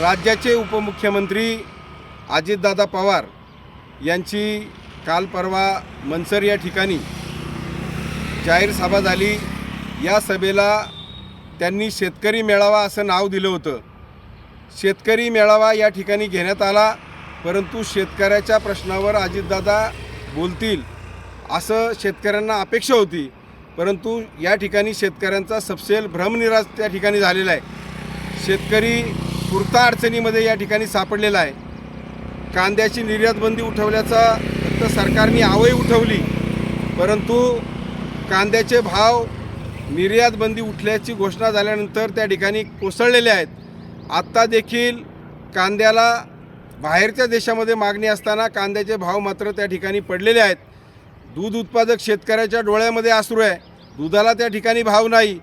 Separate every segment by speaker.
Speaker 1: राज्याचे उपमुख्यमंत्री अजितदादा पवार यांची काल परवा मनसर या ठिकाणी जाहीर सभा झाली. या सभेला त्यांनी शेतकरी मेळावा असं नाव दिलं होतं. शेतकरी मेळावा या ठिकाणी घेण्यात आला परंतु शेतकऱ्याच्या प्रश्नावर अजितदादा बोलतील असं शेतकऱ्यांना अपेक्षा होती. परंतु या ठिकाणी शेतकऱ्यांचा सपशेल भ्रमनिराश त्या ठिकाणी झालेला आहे. शेतकरी पुरता अडचणीमध्ये या ठिकाणी सापडलेला आहे. कांद्याची निर्यातबंदी उठवल्याचा फक्त सरकारने आवई उठवली परंतु कांद्याचे भाव निर्यातबंदी उठल्याची घोषणा झाल्यानंतर त्या ठिकाणी कोसळलेले आहेत. आत्ता देखील कांद्याला बाहेरच्या देशामध्ये मागणी असताना कांद्याचे भाव मात्र त्या ठिकाणी पडलेले आहेत. दूध उत्पादक शेतकऱ्याच्या डोळ्यामध्ये आसरू आहे. दुधाला त्या ठिकाणी भाव नाही.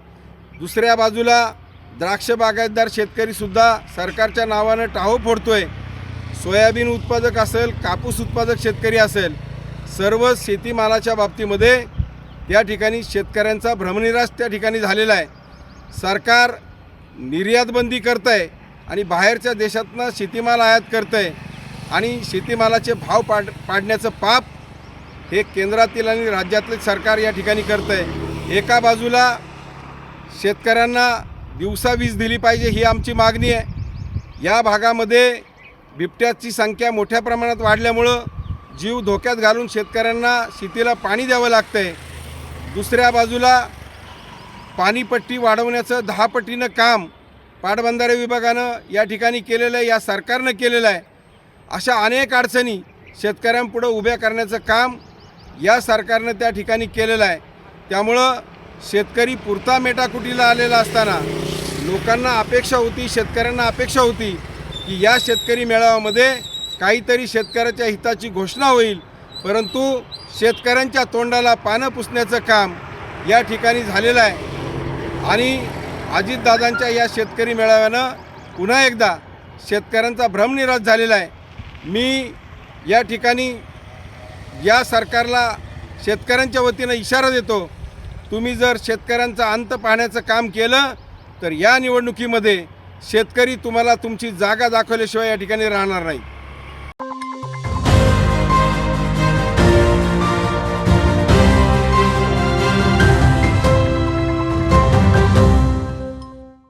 Speaker 1: दुसऱ्या बाजूला द्राक्ष बागायतदार शेतकरीसुद्धा सरकारच्या नावानं टाहो फोडतोय. सोयाबीन उत्पादक असेल कापूस उत्पादक शेतकरी असेल सर्व शेतीमालाच्या बाबतीमध्ये त्या ठिकाणी शेतकऱ्यांचा भ्रमनिराश त्या ठिकाणी झालेला आहे. सरकार निर्यातबंदी करतं आहे आणि बाहेरच्या देशातनं शेतीमाल आयात करतं आहे आणि शेतीमालाचे भाव पाड पाडण्याचं पाप हे केंद्रातील आणि राज्यातले सरकार या ठिकाणी करतं आहे एका बाजूला शेतकऱ्यांना दिवसा वीज दिली पाहिजे ही आमची मागणी आहे. या भागामध्ये बिबट्याची संख्या मोठ्या प्रमाणात वाढल्यामुळं जीव धोक्यात घालून शेतकऱ्यांना शेतीला पाणी द्यावं लागतं आहे दुसऱ्या बाजूला पाणीपट्टी वाढवण्याचं दहापटीनं काम पाटबंधारे विभागानं या ठिकाणी केलेलं आहे या सरकारनं केलेलं आहे. अशा अनेक अडचणी शेतकऱ्यांपुढं उभ्या करण्याचं काम या सरकारनं त्या ठिकाणी केलेलं आहे. त्यामुळं शेतकरी पुरता मेटाकुटीला आलेला असताना लोकांना अपेक्षा होती शेतकऱ्यांना अपेक्षा होती की या शेतकरी मेळाव्यामध्ये काहीतरी शेतकऱ्याच्या हिताची घोषणा होईल. परंतु शेतकऱ्यांच्या तोंडाला पानं पुसण्याचं काम या ठिकाणी झालेलं आहे. आणि अजितदादांच्या या शेतकरी मेळाव्यानं पुन्हा एकदा शेतकऱ्यांचा भ्रमनिराश झालेला आहे. मी या ठिकाणी या सरकारला शेतकऱ्यांच्या वतीनं इशारा देतो तुम्ही जर शेतकऱ्यांचा अंत पाहण्याचं काम केलं तर या निवडणुकीमध्ये शेतकरी तुम्हाला तुमची जागा दाखवल्याशिवाय या ठिकाणी राहणार नाही.